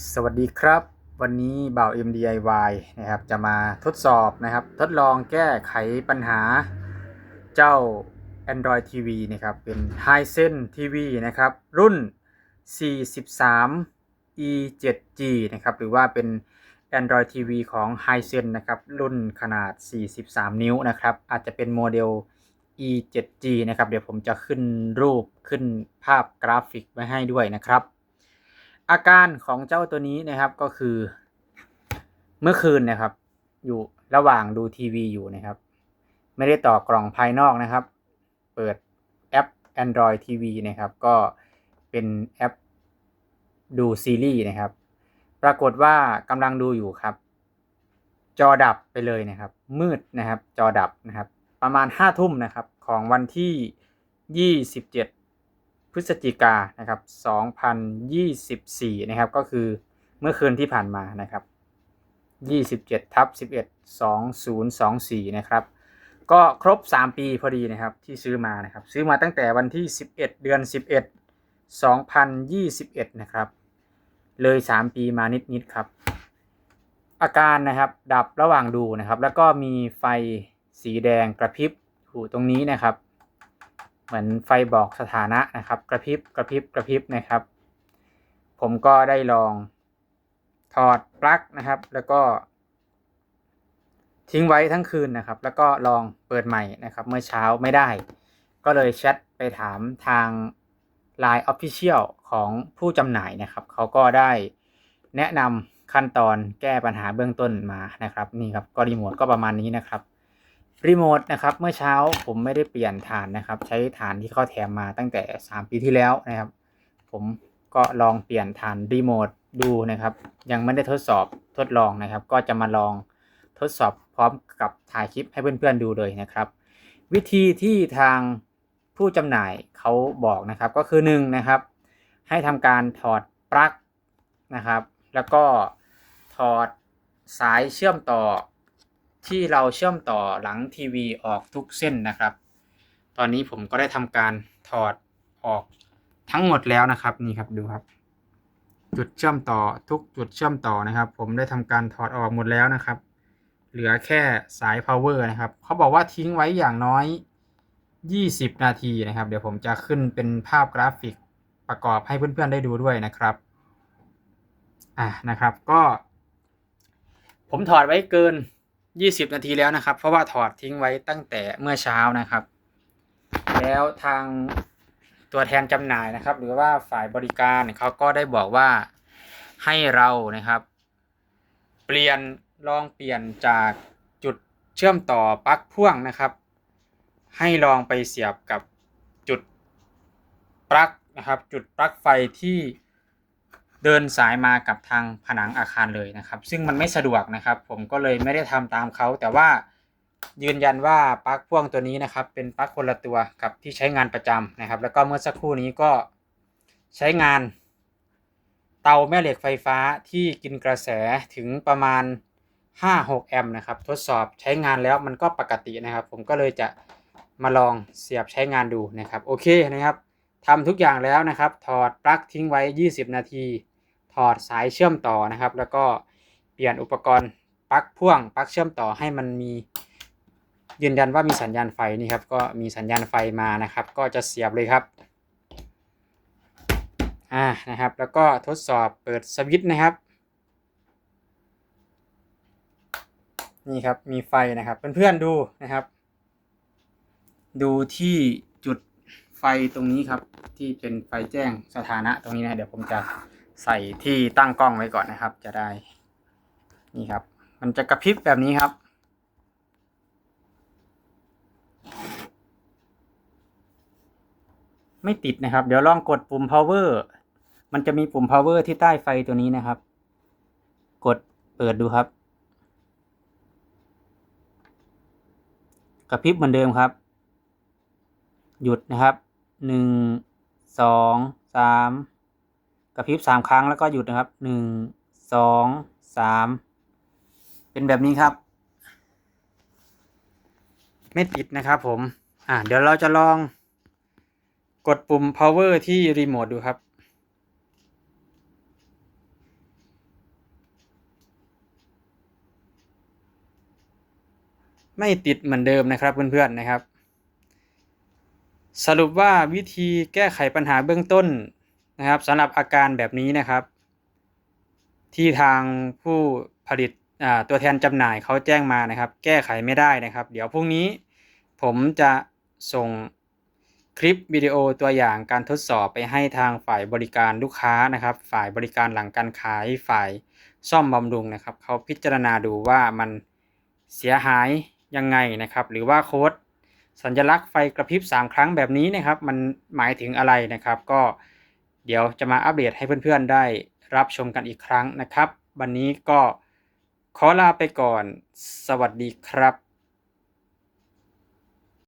สวัสดีครับ วันนี้บ่าว MDIY นะครับจะมาทดสอบนะครับ ทดลองแก้ไขปัญหาเจ้า Android TV นะครับ เป็น Hisense TV นะครับ รุ่น 43 E7G นะครับ หรือว่าเป็น Android TV ของ Hisense นะครับ รุ่นขนาด 43 นิ้วนะครับ อาจจะเป็นโมเดล E7G นะครับ เดี๋ยวผมจะขึ้นรูปขึ้นภาพกราฟิกไว้ให้ด้วยนะครับ อาการของเจ้าตัวนี้นะครับก็คือ เมื่อคืนนะครับ อยู่ระหว่างดูทีวีอยู่นะครับ ไม่ได้ต่อกล่องภายนอกนะครับ เปิดแอป Android TV นะครับ ก็เป็นแอปดูซีรีส์นะครับ ปรากฏว่ากำลังดูอยู่ครับ จอดับไปเลยนะครับ มืดนะครับ จอดับนะครับ ประมาณห้าทุ่มนะครับ ของวันที่ยี่สิบเจ็ด พฤศจิกานะครับ2024 นะครับ ก็คือเมื่อคืนที่ผ่านมานะครับ 27ทับ11 2024 นะครับ ก็ครบ 3 ปีพอดีนะครับที่ซื้อมานะครับ ซื้อมาตั้งแต่วันที่ 11 เดือน 11 2021 นะครับ เลย 3 ปีมานิด ๆ ครับ อาการนะครับดับระหว่างดูนะครับ แล้วก็มีไฟสีแดงกระพริบอยู่ตรงนี้นะครับ เหมือนไฟบอกสถานะนะครับ กระพริบกระพริบกระพริบนะครับ ผมก็ได้ลองถอดปลั๊กนะครับ แล้วก็ ทิ้งไว้ทั้งคืนนะครับ แล้วก็ลองเปิดใหม่นะครับ เมื่อเช้าไม่ได้ ก็เลยแชทไปถามทาง Line Official ของผู้จำหน่ายนะครับเขาก็ได้แนะนำขั้นตอนแก้ปัญหาเบื้องต้นมานะครับ นี่ครับก็รีโมทก็ประมาณนี้นะครับ รีโมทนะครับเมื่อเช้าผมไม่ได้เปลี่ยนฐานนะครับ ใช้ฐานที่เขาแถมมาตั้งแต่ 3 ปีที่แล้วนะครับ ผมก็ลองเปลี่ยนฐานรีโมทดูนะครับ ยังไม่ได้ทดสอบทดลองนะครับ ก็จะมาลองทดสอบพร้อมกับถ่ายคลิปให้เพื่อนๆดูเลยนะครับ วิธีที่ทางผู้จำหน่ายเขาบอกนะครับก็คือหนึ่งนะครับ ให้ทำการถอดปลั๊กนะครับ แล้วก็ถอดสายเชื่อมต่อ ที่เราเชื่อมต่อหลังทีวีออกทุกเส้นนะครับ ตอนนี้ผมก็ได้ทำการถอดออกทั้งหมดแล้วนะครับนี่ครับดูครับ จุดเชื่อมต่อทุกจุดเชื่อมต่อนะครับ ผมได้ทำการถอดออกหมดแล้วนะครับ เหลือแค่สาย power นะครับเขาบอกว่าทิ้งไว้อย่างน้อย 20 นาทีนะครับ เดี๋ยวผมจะขึ้นเป็นภาพกราฟิกประกอบให้เพื่อนๆได้ดูด้วยนะครับอะนะครับก็ ผมถอดไว้เกิน 20 นาทีแล้วนะครับ เพราะว่าถอดทิ้งไว้ตั้งแต่เมื่อเช้านะครับ แล้วทางตัวแทนจำหน่ายนะครับ หรือว่าฝ่ายบริการเขาก็ได้บอกว่าให้เรานะครับ เปลี่ยนลองเปลี่ยนจากจุดเชื่อมต่อปลั๊กพ่วงนะครับ ให้ลองไปเสียบกับจุดปลั๊กนะครับ จุดปลั๊กไฟที่ เดินสายมากับทางผนังอาคารเลยนะครับ ซึ่งมันไม่สะดวกนะครับ ผมก็เลยไม่ได้ทำตามเขาแต่ว่ายืนยันว่าปลั๊กพ่วงตัวนี้นะครับ เป็นปลั๊กคนละตัวกับที่ใช้งานประจำนะครับ แล้วก็เมื่อสักครู่นี้ก็ใช้งาน เตาแม่เหล็กไฟฟ้าที่กินกระแสถึงประมาณ 5-6 แอมป์นะครับ ทดสอบใช้งานแล้วมันก็ปกตินะครับ ผมก็เลยจะมาลองเสียบใช้งานดูนะครับ โอเคนะครับทำทุกอย่างแล้วนะครับ ถอดปลั๊กทิ้งไว้ 20 นาที ถอดสายเชื่อมต่อนะครับ แล้วก็เปลี่ยนอุปกรณ์ปลั๊กพ่วงปลั๊กเชื่อมต่อให้มันมี ยืนยันว่ามีสัญญาณไฟนี่ครับก็มีสัญญาณไฟมานะครับ ก็จะเสียบเลยครับอ่านะครับ แล้วก็ทดสอบเปิดสวิตช์นะครับนี่ครับมีไฟนะครับเพื่อนๆดูนะครับ ดูที่จุดไฟตรงนี้ครับ ที่เป็นไฟแจ้งสถานะตรงนี้นะเดี๋ยวผมจะ ใส่ที่ตั้งกล้องไว้ก่อนนะครับ จะได้ นี่ครับ มันจะกระพริบแบบนี้ครับ ไม่ติดนะครับ เดี๋ยวลองกดปุ่ม power มันจะมีปุ่ม power ที่ใต้ไฟตัวนี้นะครับ กดเปิดดูครับ กระพริบเหมือนเดิมครับ หยุดนะครับหนึ่งสองสาม กระพริบสามครั้งแล้วก็หยุดนะครับหนึ่งสองสามเป็นแบบนี้ครับ ไม่ติดนะครับผม อ่าเดี๋ยวเราจะลอง กดปุ่ม power ที่รีโมทดูครับไม่ติดเหมือนเดิมนะครับเพื่อนๆนะครับ สรุปว่าวิธีแก้ไขปัญหาเบื้องต้น นะครับสำหรับอาการแบบนี้นะครับ ที่ทางผู้ผลิตตัวแทนจำหน่ายเขาแจ้งมานะครับ แก้ไขไม่ได้นะครับ เดี๋ยวพรุ่งนี้ผมจะส่งคลิปวิดีโอตัวอย่างการทดสอบไปให้ทางฝ่ายบริการลูกค้านะครับ ฝ่ายบริการหลังการขายฝ่ายซ่อมบำรุงนะครับเขาพิจารณาดูว่ามันเสียหายยังไงนะครับ หรือว่าโค้ดสัญลักษณ์ไฟกระพริบ 3 ครั้งแบบนี้นะครับ มันหมายถึงอะไรนะครับ ก็ เดี๋ยวจะมาอัปเดตให้เพื่อนๆได้รับชมกันอีกครั้งนะครับ วันนี้ก็ขอลาไปก่อน สวัสดีครับ